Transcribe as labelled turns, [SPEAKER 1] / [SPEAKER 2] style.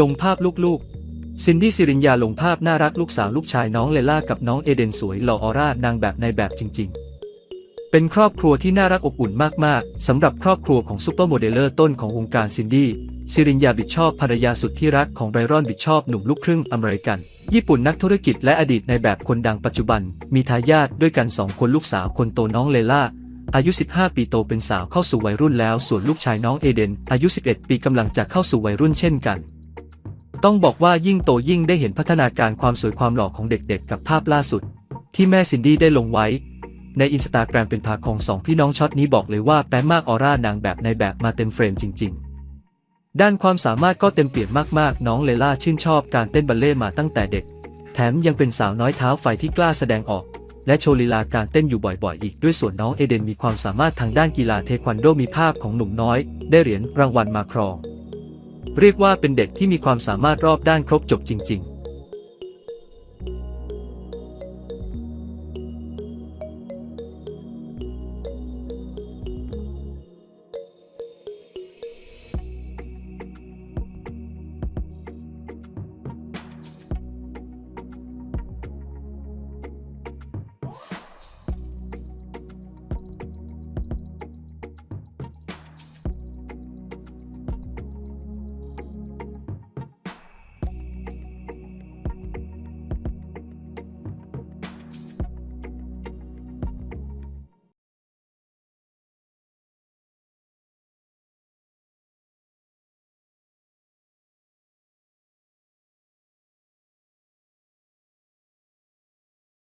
[SPEAKER 1] ลงภาพลูกๆ ซินดี้สิรินยาลงภาพน่ารักลูกสาวลูกชายน้องเลล่ากับน้องเอเดนสวยหล่อออร่านางแบบในแบบจริง ๆ เป็นครอบครัวที่น่ารักอบอุ่นมากๆสำหรับครอบครัวของซูเปอร์โมเดลเลอร์ต้นของวงการซินดี้สิรินยาบิดชอบภรรยาสุดที่รักของไบรอนบิดชอบหนุ่มลูกครึ่งอเมริกัน ญี่ปุ่นนักธุรกิจและอดีตในแบบคนดังปัจจุบัน มีทายาทด้วยกันสองคนลูกสาวคนโตน้องเลล่าอายุ 15 ปีโตเป็นสาวเข้าสู่วัยรุ่นแล้ว ส่วนลูกชายน้องเอเดน อายุ 11 ปีกำลังจะเข้าสู่วัยรุ่นเช่นกัน ต้องบอกว่ายิ่งโตยิ่งได้เห็นพัฒนาการความสวยความหล่อของเด็กๆ กับภาพล่าสุด ที่แม่ซินดี้ได้ลงไว้ ในอินสตาแกรมเป็นภาของสองพี่น้องช็อตนี้บอกเลยว่าแป๊มากออร่านางแบบในแบบมาเต็มเฟรมจริง ๆ ด้านความสามารถก็เต็มเปี่ยมมากๆ น้องเลล่าชื่นชอบการเต้นบัลเล่มาตั้งแต่เด็ก แถมยังเป็นสาวน้อยเท้าไฟที่กล้าแสดงออกและโชว์ลีลาการเต้นอยู่บ่อยๆ อีกด้วยส่วนน้องเอเดนมีความสามารถทางด้านกีฬาเทควันโดมีภาพของหนุ่มน้อย ได้เหรียญรางวัลมาครอง เรียกว่าเป็นเด็กที่มีความสามารถรอบด้านครบจบจริง ๆ